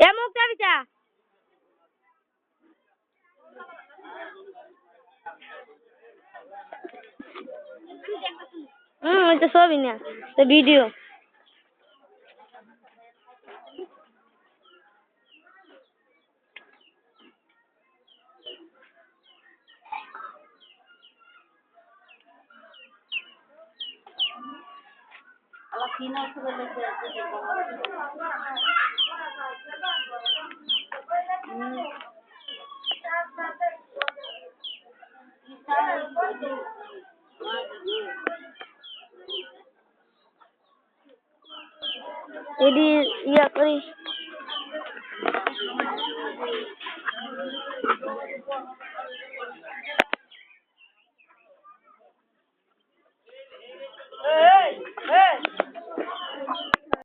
এ মুখটা পিতা হুম ওইটা সবই না তো video. Latino, It is, iya kali.